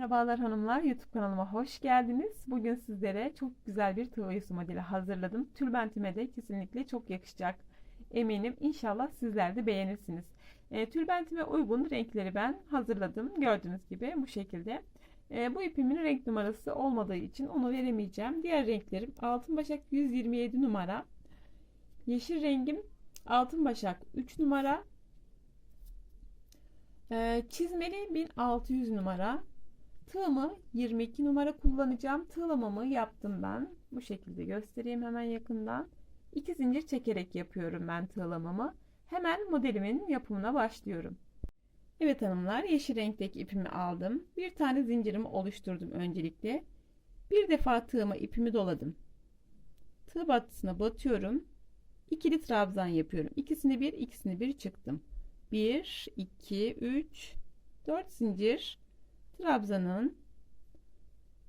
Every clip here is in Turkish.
Merhabalar hanımlar, YouTube kanalıma hoş geldiniz. Bugün sizlere çok güzel bir tığ oyası modeli hazırladım. Tülbentime de kesinlikle çok yakışacak. Eminim inşallah sizler de beğenirsiniz. E, tülbentime uygun renkleri ben hazırladım. Gördüğünüz gibi bu şekilde. E, bu ipimin renk numarası olmadığı için onu veremeyeceğim. Diğer renklerim altın başak 127 numara. Yeşil rengim altın başak 3 numara. E, çizmeli 1600 numara. Tığımı 22 numara kullanacağım. Tığlamamı yaptım ben. Bu şekilde göstereyim hemen yakından. 2 zincir çekerek yapıyorum ben tığlamamı. Hemen modelimin yapımına başlıyorum. Evet hanımlar yeşil renkteki ipimi aldım. Bir tane zincirimi oluşturdum öncelikle. Bir defa tığıma ipimi doladım. Tığ battısına batıyorum. İkili trabzan yapıyorum. İkisini bir, ikisini bir çıktım. 1, 2, 3, 4 zincir trabzanın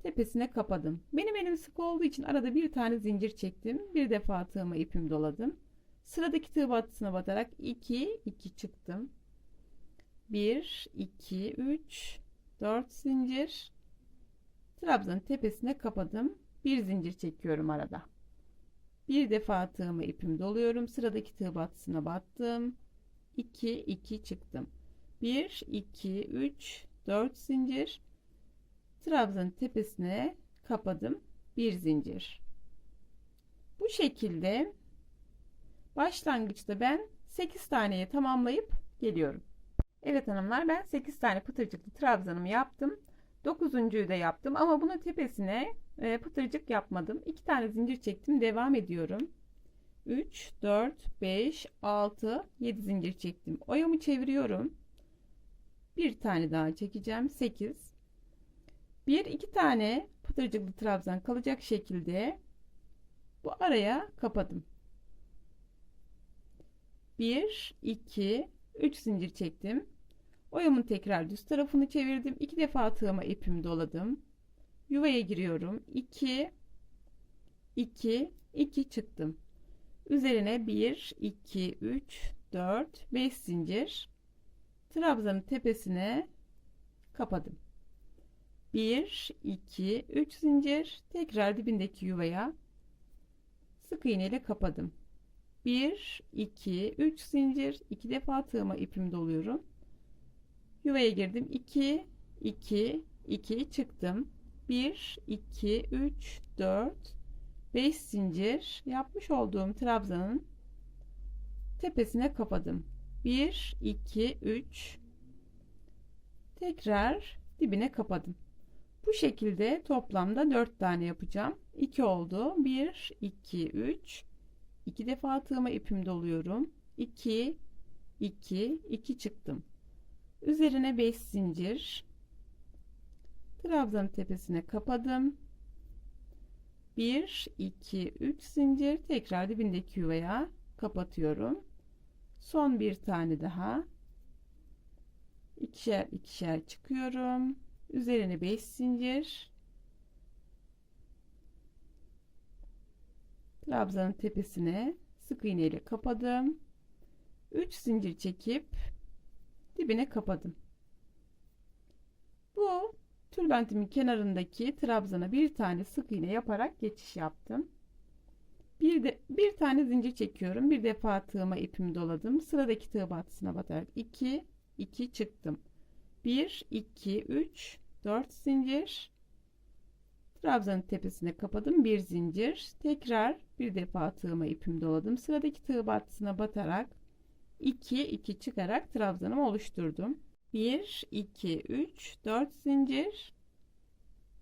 tepesine kapadım. Benim elim sık olduğu için arada bir tane zincir çektim. Bir defa tığıma ipimi doladım. Sıradaki tığ battısına batarak 2 2 çıktım. 1 2 3 4 zincir trabzanın tepesine kapadım. Bir zincir çekiyorum arada. Bir defa tığıma ipimi doluyorum. Sıradaki tığ battısına battım. 2 2 çıktım. 1 2 3 4 zincir. Trabzanın tepesine kapadım. Bir zincir. Bu şekilde başlangıçta ben 8 taneye tamamlayıp geliyorum. Evet hanımlar ben 8 tane pıtırcıklı trabzanımı yaptım. 9.'yu da yaptım ama bunun tepesine e, pıtırcık yapmadım. 2 tane zincir çektim devam ediyorum. 3 4 5 6 7 zincir çektim. Oyamı çeviriyorum bir tane daha çekeceğim. 8 bir iki tane pıtırcıklı trabzan kalacak şekilde bu araya kapadım. 1 2 3 zincir çektim. Oyamın tekrar düz tarafını çevirdim. İki defa tığıma ipimi doladım. Yuvaya giriyorum. 2 2 2 çıktım. Üzerine 1 2 3 4 5 zincir trabzanın tepesine kapadım. 1 2 3 zincir tekrar dibindeki yuvaya sık iğne ile kapadım. 1 2 3 zincir iki defa tığıma ipimi doluyorum. Yuvaya girdim. 2 2 2 çıktım. 1 2 3 4 5 zincir yapmış olduğum trabzanın tepesine kapadım. 1 2 3 tekrar dibine kapadım. Bu şekilde toplamda 4 tane yapacağım. 2 oldu. 1 2 3 2 defa tığıma ipimi doluyorum. 2 2 2 çıktım. Üzerine 5 zincir. Trabzanın tepesine kapadım. 1 2 3 zincir. Tekrar dibindeki yuvaya kapatıyorum son bir tane daha. İkişer ikişer çıkıyorum. Üzerine 5 zincir. Trabzanın tepesine sık iğne ile kapadım. 3 zincir çekip dibine kapadım. Bu tülbentimin kenarındaki trabzana bir tane sık iğne yaparak geçiş yaptım bir de bir tane zincir çekiyorum. Bir defa tığıma ipimi doladım. Sıradaki tığ batısına batarak 2 2 çıktım. 1 2 3 4 zincir. Trabzanın tepesine kapadım. Bir zincir. Tekrar bir defa tığıma ipimi doladım. Sıradaki tığ batısına batarak 2 2 çıkarak trabzanımı oluşturdum. 1 2 3 4 zincir.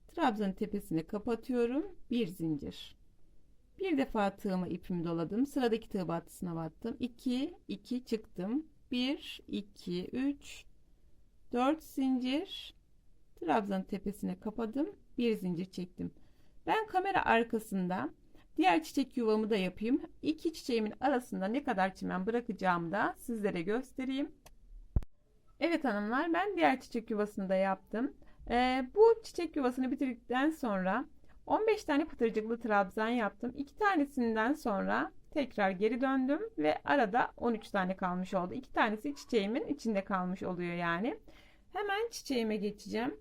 Trabzanın tepesine kapatıyorum. Bir zincir. Bir defa tığıma ipimi doladım. Sıradaki tığ battısına battım. 2 2 çıktım. 1 2 3 4 zincir trabzanın tepesine kapadım. Bir zincir çektim. Ben kamera arkasında diğer çiçek yuvamı da yapayım. İki çiçeğimin arasında ne kadar çimen bırakacağımı da sizlere göstereyim. Evet hanımlar ben diğer çiçek yuvasını da yaptım. Ee, bu çiçek yuvasını bitirdikten sonra 15 tane pıtırcıklı trabzan yaptım. 2 tanesinden sonra tekrar geri döndüm ve arada 13 tane kalmış oldu. 2 tanesi çiçeğimin içinde kalmış oluyor yani. Hemen çiçeğime geçeceğim.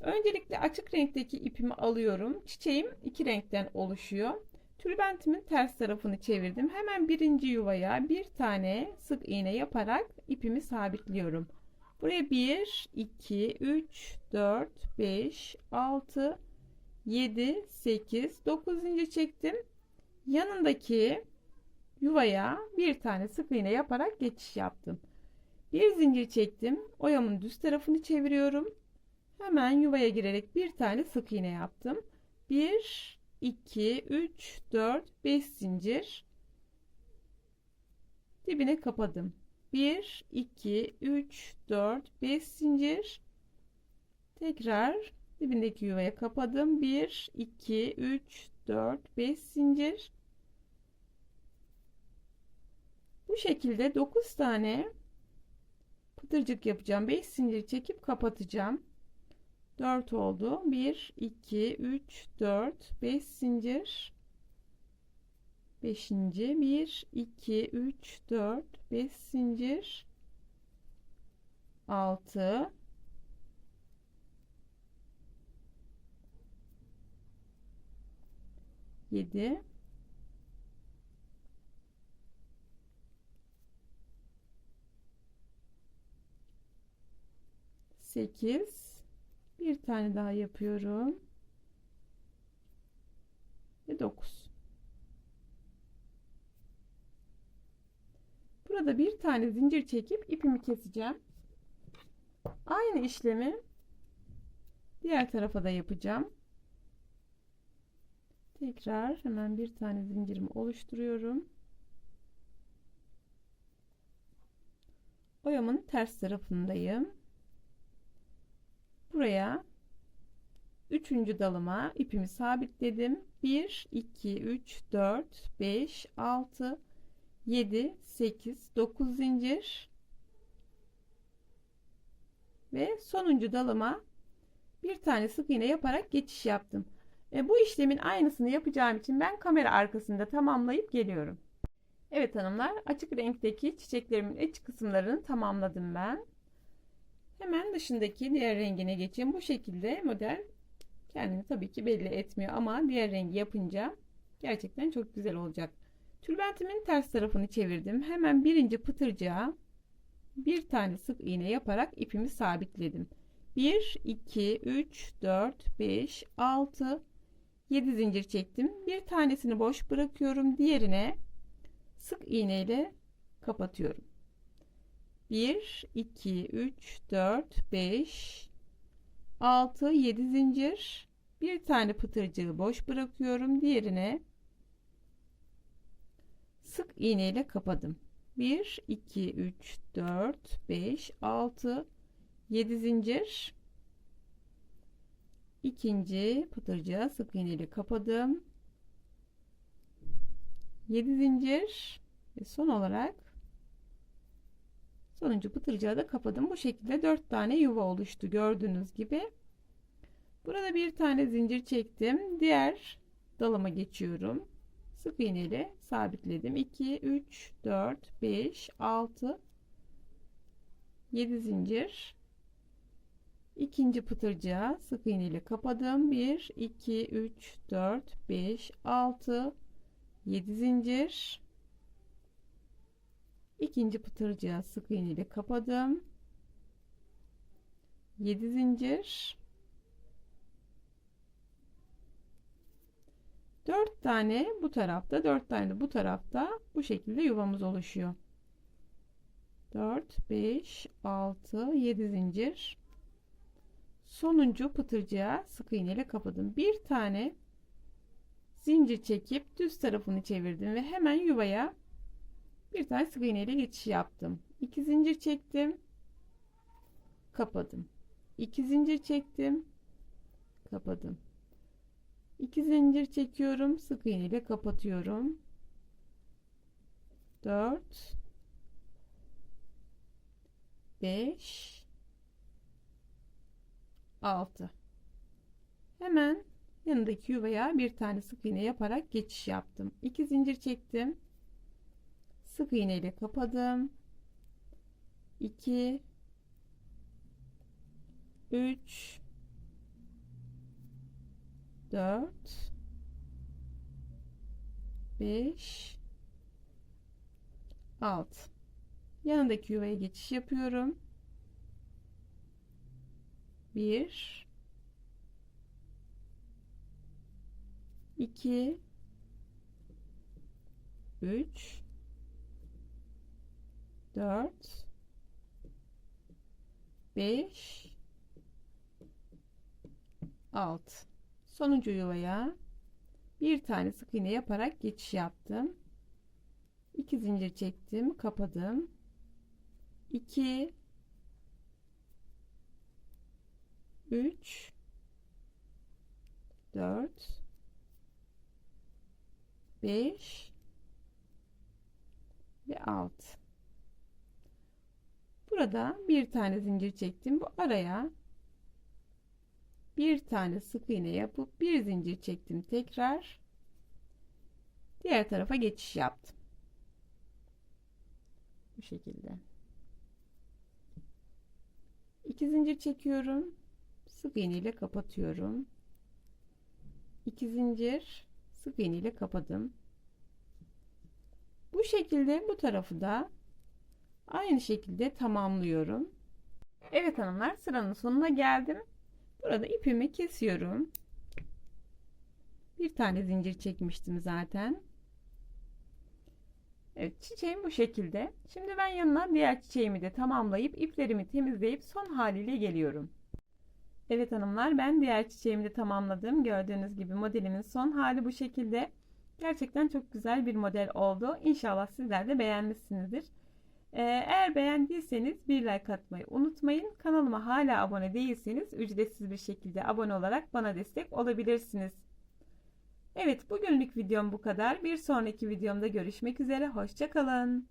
Öncelikle açık renkteki ipimi alıyorum. Çiçeğim iki renkten oluşuyor. Tülbentimin ters tarafını çevirdim. Hemen birinci yuvaya bir tane sık iğne yaparak ipimi sabitliyorum. Buraya 1, 2, 3, 4, 5, 6, 7, 8, 9 zincir çektim. Yanındaki yuvaya bir tane sık iğne yaparak geçiş yaptım. Bir zincir çektim. Oyamın düz tarafını çeviriyorum. Hemen yuvaya girerek bir tane sık iğne yaptım. 1 2 3 4 5 zincir dibine kapadım. 1 2 3 4 5 zincir tekrar dibindeki yuvaya kapadım. 1 2 3 4 5 zincir bu şekilde 9 tane pıtırcık yapacağım. 5 zincir çekip kapatacağım. 4 oldu. 1, 2, 3, 4, 5 zincir. 5. 1, 2, 3, 4, 5 zincir. 6. Yedi. Sekiz. Bir tane daha yapıyorum. Ve 9. Burada bir tane zincir çekip ipimi keseceğim. Aynı işlemi diğer tarafa da yapacağım. Tekrar hemen bir tane zincirimi oluşturuyorum. Oyamın ters tarafındayım. Buraya üçüncü dalıma ipimi sabitledim. 1 2 3 4 5 6 7 8 9 zincir. Ve sonuncu dalıma bir tane sık iğne yaparak geçiş yaptım e, bu işlemin aynısını yapacağım için ben kamera arkasında tamamlayıp geliyorum Evet hanımlar açık renkteki çiçeklerimin iç kısımlarını tamamladım ben Hemen dışındaki diğer rengine geçeyim. Bu şekilde model kendini tabii ki belli etmiyor ama diğer rengi yapınca gerçekten çok güzel olacak. Tülbentimin ters tarafını çevirdim. Hemen birinci pıtırcığa bir tane sık iğne yaparak ipimi sabitledim. 1, 2, 3, 4, 5, 6, 7 zincir çektim. Bir tanesini boş bırakıyorum. Diğerine sık iğne ile kapatıyorum. 1 2 3 4 5 6 7 zincir bir tane pıtırcığı boş bırakıyorum diğerine sık iğne ile kapadım 1 2 3 4 5 6 7 zincir ikinci pıtırcığa sık iğne ile kapadım 7 zincir ve son olarak Sonuncu pıtırcığı da kapadım. Bu şekilde 4 tane yuva oluştu gördüğünüz gibi. Burada bir tane zincir çektim. Diğer dalıma geçiyorum. Sık iğne ile sabitledim. 2, 3, 4, 5, 6, 7 zincir. İkinci pıtırcığa sık iğne ile kapadım. 1, 2, 3, 4, 5, 6, 7 zincir. İkinci pıtırcığa sık iğne ile kapadım. 7 zincir. 4 tane bu tarafta 4 tane bu tarafta bu şekilde yuvamız oluşuyor. 4 5 6 7 zincir sonuncu pıtırcığa sık iğne ile kapadım bir tane zincir çekip düz tarafını çevirdim ve hemen yuvaya bir tane sık iğne ile geçiş yaptım. 2 zincir çektim. Kapadım. 2 zincir çektim. Kapadım. 2 zincir çekiyorum. Sık iğne ile kapatıyorum. 4 5 6 Hemen yanındaki yuvaya bir tane sık iğne yaparak geçiş yaptım. 2 zincir çektim. Sık iğne ile kapadım. 2 3 4 5 6 yanındaki yuvaya geçiş yapıyorum 1 2 3 4 5 6 sonuncu yuvaya bir tane sık iğne yaparak geçiş yaptım. 2 zincir çektim kapadım. 2 3 4 5 ve 6 burada bir tane zincir çektim. Bu araya bir tane sık iğne yapıp bir zincir çektim tekrar. Diğer tarafa geçiş yaptım. Bu şekilde. İki zincir çekiyorum sık iğne kapatıyorum. 2 zincir sık iğne ile kapadım. Bu şekilde bu tarafı da aynı şekilde tamamlıyorum. Evet hanımlar sıranın sonuna geldim. Burada ipimi kesiyorum. Bir tane zincir çekmiştim zaten. Evet çiçeğim bu şekilde. Şimdi ben yanına diğer çiçeğimi de tamamlayıp iplerimi temizleyip son haliyle geliyorum Evet hanımlar ben diğer çiçeğimi de tamamladım. Gördüğünüz gibi modelimin son hali bu şekilde. Gerçekten çok güzel bir model oldu. İnşallah sizler de beğenmişsinizdir. Ee, eğer beğendiyseniz bir like atmayı unutmayın. Kanalıma hala abone değilseniz ücretsiz bir şekilde abone olarak bana destek olabilirsiniz. Evet bugünlük videom bu kadar. Bir sonraki videomda görüşmek üzere. Hoşçakalın.